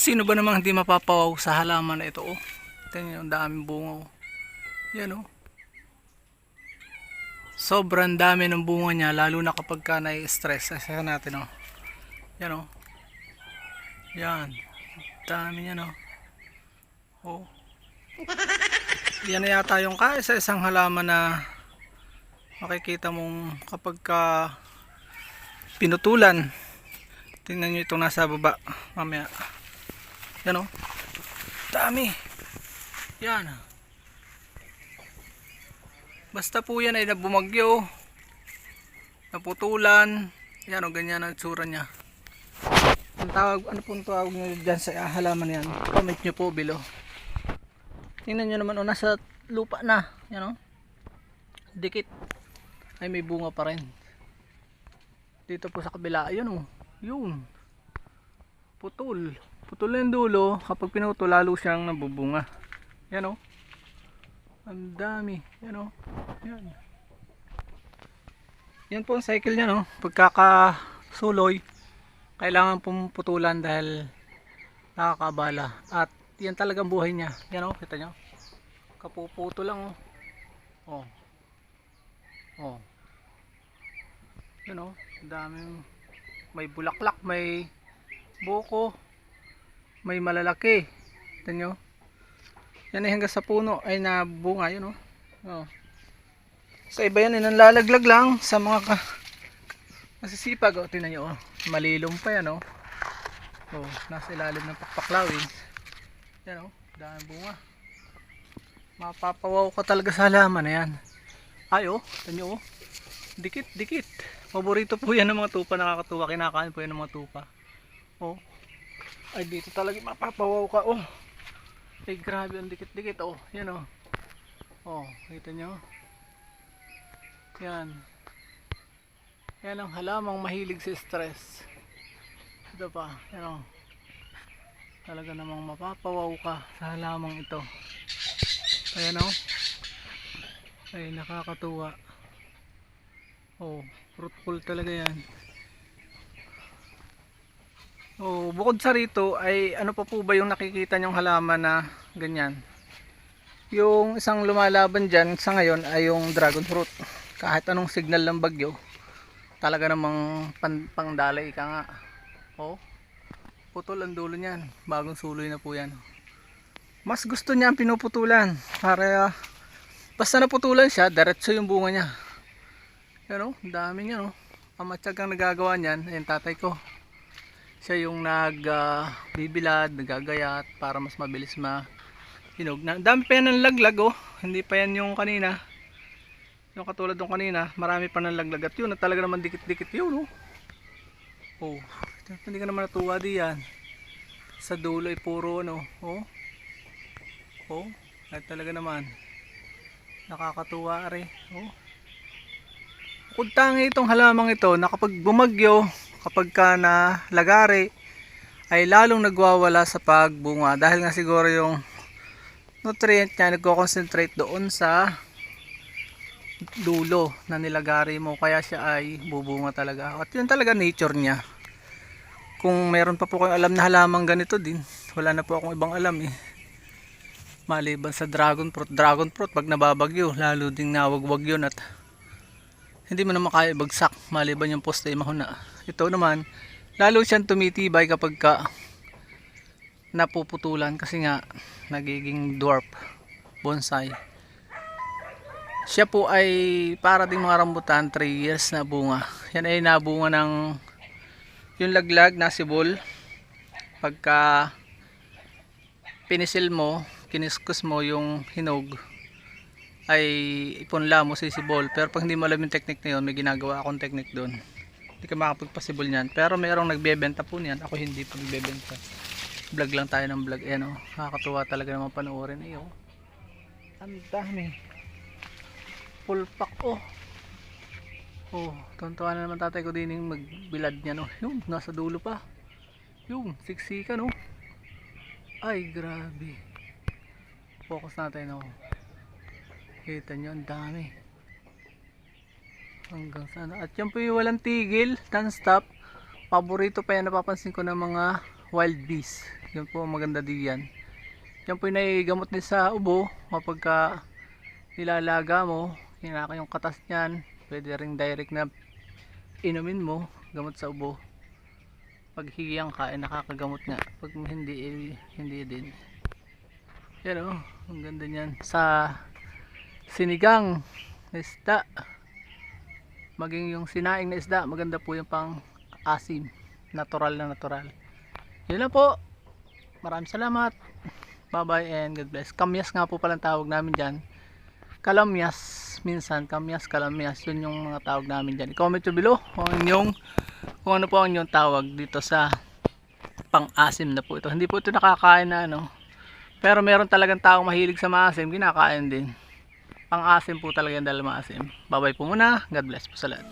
Sino ba namang hindi mapapawaw sa halaman na ito? Oh? Tingnan ang daming bunga. Oh. Yan oh. Sobrang dami ng bunga niya, lalo na kapag ka nai-stress. Asya natin oh. Yan oh. Yan. Dami niya oh. Oh. Yan na yata yung kaisa-isang halaman na makikita mong kapag ka pinutulan. Tingnan nyo itong nasa baba. Mamaya. Yan o. Dami. Yan. Basta po yan ay nabumagyo. Naputulan. Yan o, ganyan ang tsura niya. Ang tawag, ano pong tawag nyo dyan sa halaman yan? Comment nyo po below. Tingnan nyo naman o, nasa lupa na. Yan o. Dikit. Ay may bunga pa rin. Dito po sa kabila, ayun o. Yun. Putol. Putol na yung dulo. Kapag pinutol, lalo siyang nabubunga. Yan o. Ang dami. Yan o. Yan. Yan po ang cycle niya no. Pagkakasuloy, kailangan pumutulan dahil nakakabala. At yan talagang buhay niya. Yan o. Kita nyo. Kapuputo lang o. Oh. Oh. Yan o. Daming may bulaklak, may buko, may malalaki. Ito nyo. Yan ay hanggang sa puno ay nabunga yun oh. oh. Sa iba yan ay nanlalaglag lang sa mga ka masisipag oh. Tingnan nyo oh. Malilom pa yan oh. Oh, nasa ilalim ng pakpaklawin. Yan oh, dami bunga. Mapapawaw ka talaga sa halaman na yan. Ay oh, nyo oh. Dikit, dikit. Paborito po yan ng mga tupa nakakatuwa. Kinakain po yan ng mga tupa. Oh. Ay dito talaga mapapawaw ka oh. Ay grabe ang dikit-dikit oh. Yan oh. Oh, kita nyo. Yan. Yan ang halamang mahilig sa stress. Ito pa, yan oh. Talaga namang mapapawaw ka sa halamang ito. Ayan oh. Ay nakakatuwa. Oh, fruitful talaga yan. Oh, bukod sa rito ay ano pa po ba yung nakikita nyong halaman na ganyan? Yung isang lumalaban dyan sa ngayon ay yung dragon fruit. Kahit anong signal ng bagyo, talaga namang pan, pangdalay ka nga. Oh, putol ang dulo niyan. Bagong suloy na po yan. Mas gusto niya ang pinuputulan para basta naputulan siya, diretso yung bunga niya. Yan oh, ang dami niya oh. Ang matyagang nagagawa niyan, ayun tatay ko. Siya yung nag ah, bibilad, nagagayat para mas mabilis ma hinog. Na, dami pa yan ng laglag oh. Hindi pa yan yung kanina. Yung katulad ng kanina, marami pa ng laglag at yun, na talaga naman dikit-dikit yun oh. Oh, hindi ka naman natuwa di yan. Sa dulo ay puro ano, oh. Oh, ay talaga naman. Nakakatuwa rin, oh. Bukod tangi itong halamang ito na kapag bumagyo, kapag ka na lagari, ay lalong nagwawala sa pagbunga. Dahil nga siguro yung nutrient niya nagko-concentrate doon sa dulo na nilagari mo. Kaya siya ay bubunga talaga. At yun talaga nature niya. Kung meron pa po kayong alam na halamang ganito din wala na po akong ibang alam eh. Maliban sa dragon fruit. Dragon fruit pag nababagyo lalo ding nawagwag yun at hindi mo na makaya ibagsak maliban yung poste mahuna ito naman lalo siyang tumitibay kapag ka napuputulan kasi nga nagiging dwarf bonsai. Siya po ay para ding mga rambutan 3 years na bunga. Yan ay nabunga ng yung laglag na sibol. Pagka pinisil mo kiniskus mo yung hinog ay ipunla mo sa sibol. Pero pag hindi mo alam yung technique na yun may ginagawa akong technique doon hindi ka makapagpasibol niyan. Pero merong nagbebenta po niyan. Ako hindi po nagbebenta. Vlog lang tayo ng vlog. Ayan o nakakatuwa talaga naman panoorin. Eh oh. Ang dami. Full pack oh. Oh tuntuan na naman tatay ko din yung magbilad niya no yun nasa dulo pa. Yun siksikan oh. Ay grabe. Focus natin oh. Kita nyo ang dami hanggang sana at yan po yung walang tigil non stop paborito pa yan napapansin ko ng mga wild bees Yun po maganda diyan. Yan po yung naigamot din sa ubo kapag ka nilalaga mo, hinaka yung katas niyan, pwede ring direct na inumin mo, gamot sa ubo. Pag higiyang ka, eh, nakakagamot nga. Pag hindi, eh, hindi din. Yan o, ang ganda niyan. Sa sinigang isda, maging yung sinaing na isda, maganda po yung pang asim. Natural na natural. Yun lang po. Maraming salamat. Bye bye and God bless. Kamyas nga po palang tawag namin dyan. Kalamyas. Minsan, kamyas, kalamyas. Yun yung mga tawag namin dyan. I-comment nyo below kung, inyong, kung ano po ang inyong tawag dito sa pang-asim na po ito. Hindi po ito nakakain na ano. Pero meron talagang taong mahilig sa maasim. Kinakain din. Pang-asim po talaga yung dahil maasim. Bye bye po muna. God bless po sa lahat.